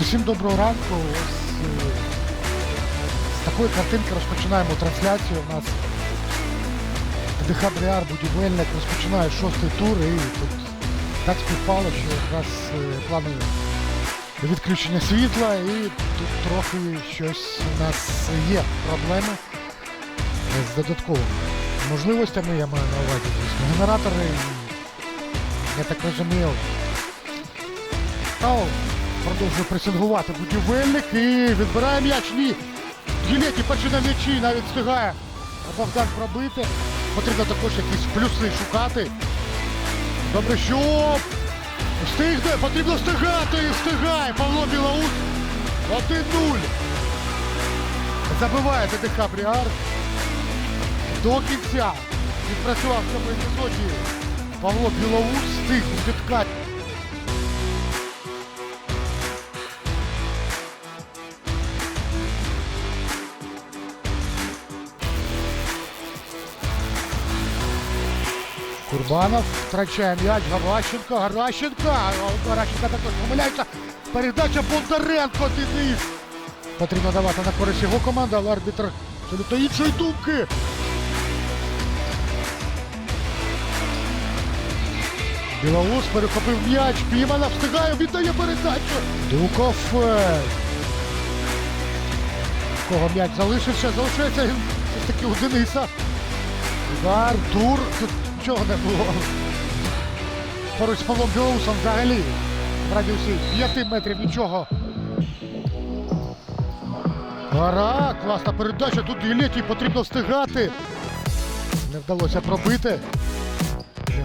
Усім доброго ранку. Ось е, з такої картинки розпочинаємо трансляцію. У нас ДХ Бріар будівельник розпочинає шостий тур і тут так співпало, що якраз е, планує відключення світла і тут трохи щось у нас є проблеми з додатковими можливостями, я маю на увазі, звісно, генератори. Я так розумію, продовжує пресингувати будівельник і відбирає м'яч. Ні. Перший на м'ячі навіть встигає Богдан пробити. Потрібно також якісь плюси шукати. Добре, що встигне, потрібно встигати і встигає. Павло Білоус 1-0. Забиває ДДК Бріар. До кінця відпрацював в цьому епізоді. Павло Білоус встиг відкати. Курбанов втрачає м'яч. Гаращенко, Гаращенко. Гаращенко також помиляється. Передача Бондаренко, Денис. Потрібно давати на користь його команди, але арбітр абсолютно іншої думки. Білоус перехопив м'яч, Пімана встигає, віддає передачу. Дуков. е, Кого м'яч залишився, залишається він все ж таки у Дениса. Удар, тур, нічого не було. Поруч з Павлом Білоусом взагалі. В радіусі 5 метрів нічого. Гара, класна передача, тут Ілеті потрібно встигати. Не вдалося пробити.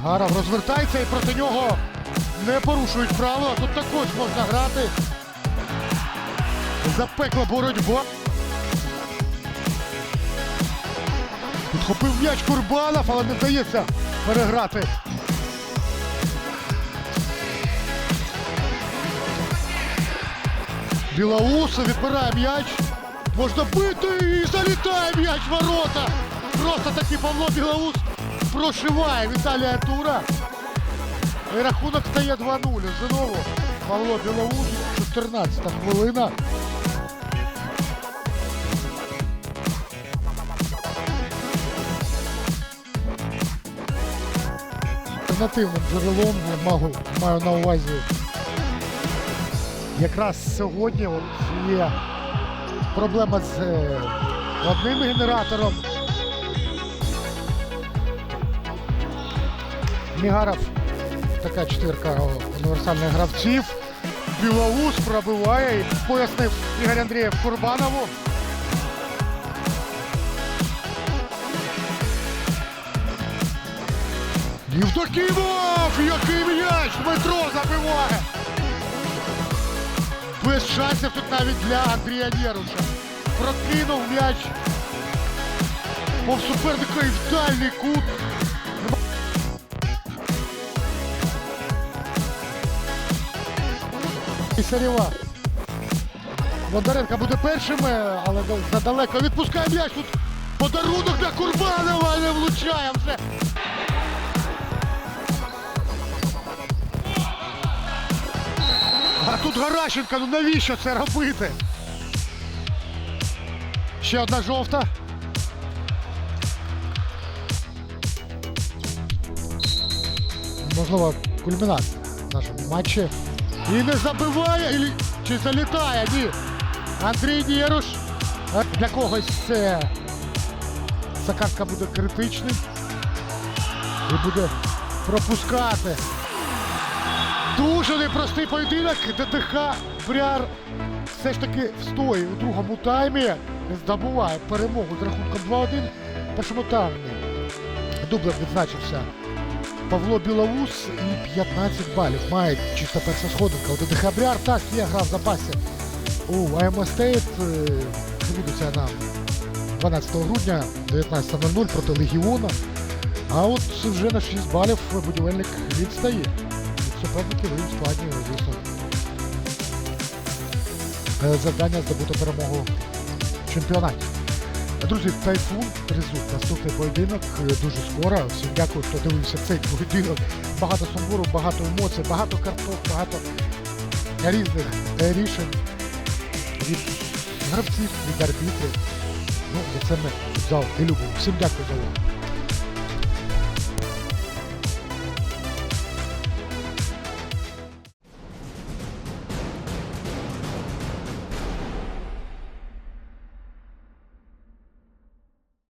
Гарав розвертається і проти нього не порушують правила. Тут також можна грати. Запекла боротьба. Підхопив м'яч Курбанов, але не вдається переграти. Білоус відбирає м'яч. Можна бити і залітає м'яч ворота. Просто таки Павло Білоус прошиває Віталія Тура. І рахунок стає 2-0. Знову Павло Білоус, 14 хвилина. Альтернативним джерелом я маю, на увазі. Якраз сьогодні є проблема з е, одним генератором. Мігаров, така чотирка універсальних гравців. Білоус пробиває, і пояснив Ігор Андрієв Курбанову. Євдокімов! Який м'яч! Дмитро забиває! Без шансів тут навіть для Андрія Неруша. Прокинув м'яч. Пов суперника і в дальній кут. Пісарєва. Бондаренко буде першим, е, але задалеко відпускає м'яч. Тут подарунок для Курбанова не влучає вже. Тут Гаращенко, ну навіщо це робити? Ще одна жовта. Можливо, кульмінація в нашому матчі. І не забиває, чи залітає, ні. Андрій Ніруш. Е, Для когось це Сакарка буде критичним. І буде пропускати. Дуже непростий поєдинок. ДТХ Бряр все ж таки встоїть у другому таймі. Здобуває перемогу з рахунком 2-1 в першому таймі. Дублем відзначився Павло Білоус і 15 балів. Має чисто перша сходинка. У ДТХ Бряр так є гра в запасі у АМ Стейт. Відбудеться на 12 грудня 19.00 проти Легіона. А от вже на 6 балів будівельник відстає. Суперників і ускладнює, звісно. е, Завдання здобути перемогу в чемпіонаті. Друзі, тайфун, тризуб, наступний поєдинок е, дуже скоро. Всім дякую, хто дивився цей поєдинок. Багато сумбуру, багато емоцій, багато карток, багато різних е, рішень. від гравців, від арбітрів. Ну, за це ми футзал і любимо. Всім дякую за увагу.